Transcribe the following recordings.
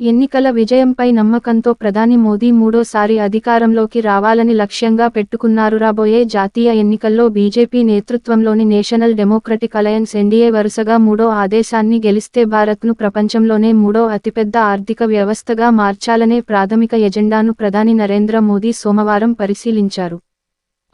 ఎన్నికల విజయంపై నమ్మకంతో ప్రధాని మోదీ మూడోసారి అధికారంలోకి రావాలని లక్ష్యంగా పెట్టుకున్నారు రాబోయే జాతీయ ఎన్నికల్లో బీజేపీ నేతృత్వంలోని నేషనల్ డెమోక్రటిక్ అలయన్స్ ఎన్డీఏ వరుసగా మూడో ఆదేశాన్ని గెలిస్తే భారత్ను ప్రపంచంలోనే మూడో అతిపెద్ద ఆర్థిక వ్యవస్థగా మార్చాలనే ప్రాథమిక ఎజెండాను ప్రధాని నరేంద్ర మోదీ సోమవారం పరిశీలించారు.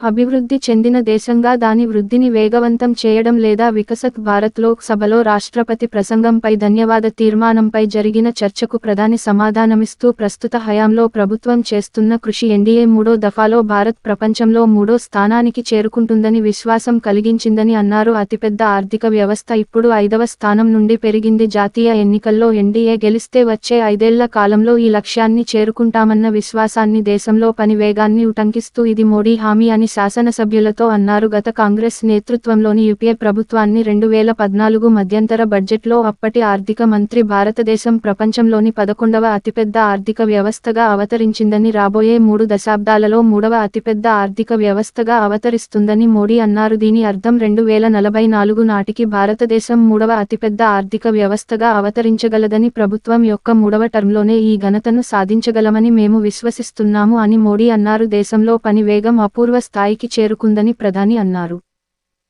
అభివృద్ధి చెందిన దేశంగా దాని వృద్ధిని వేగవంతం చేయడం లేదా వికసత్ భారత్ లోక్ సభలో రాష్ట్రపతి ప్రసంగంపై ధన్యవాద తీర్మానంపై జరిగిన చర్చకు ప్రధాని సమాధానమిస్తూ ప్రస్తుత హయాంలో ప్రభుత్వం చేస్తున్న కృషి ఎన్డీఏ మూడో దఫాలో భారత్ ప్రపంచంలో మూడో స్థానానికి చేరుకుంటుందని విశ్వాసం కలిగించిందని అన్నారు. అతిపెద్ద ఆర్థిక వ్యవస్థ ఇప్పుడు ఐదవ స్థానం నుండి పెరిగింది. జాతీయ ఎన్నికల్లో ఎన్డీఏ గెలిస్తే వచ్చే ఐదేళ్ళ కాలంలో ఈ లక్ష్యాన్ని చేరుకుంటామన్న విశ్వాసాన్ని దేశంలో పని వేగాన్ని ఉటంకిస్తూ ఇది మోడీ హామీ అని శాసనసభ్యులతో అన్నారు గత కాంగ్రెస్ నేతృత్వంలోని యూపీఏ ప్రభుత్వాన్ని రెండు వేల పద్నాలుగు మధ్యంతర బడ్జెట్లో అప్పటి ఆర్థిక మంత్రి భారతదేశం ప్రపంచంలోని పదకొండవ అతిపెద్ద ఆర్థిక వ్యవస్థగా అవతరించిందని రాబోయే మూడు దశాబ్దాలలో మూడవ అతిపెద్ద ఆర్థిక వ్యవస్థగా అవతరిస్తుందని మోడీ అన్నారు. దీని అర్థం రెండు వేల నలభై నాలుగు నాటికి భారతదేశం మూడవ అతిపెద్ద ఆర్థిక వ్యవస్థగా అవతరించగలదని ప్రభుత్వం యొక్క మూడవ టర్మ్లోనే ఈ ఘనతను సాధించగలమని మేము విశ్వసిస్తున్నాము అని మోడీ అన్నారు. దేశంలో పని వేగం అపూర్వ స్థాయికి చేరుకుందని ప్రధాని అన్నారు.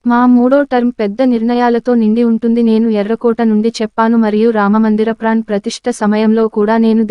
మా మూడో టర్మ్ పెద్ద నిర్ణయాలతో నిండి ఉంటుంది. నేను ఎర్రకోట నుండి చెప్పాను మరియు రామమందిర ప్రాణ్ ప్రతిష్ఠ సమయంలో కూడా నేను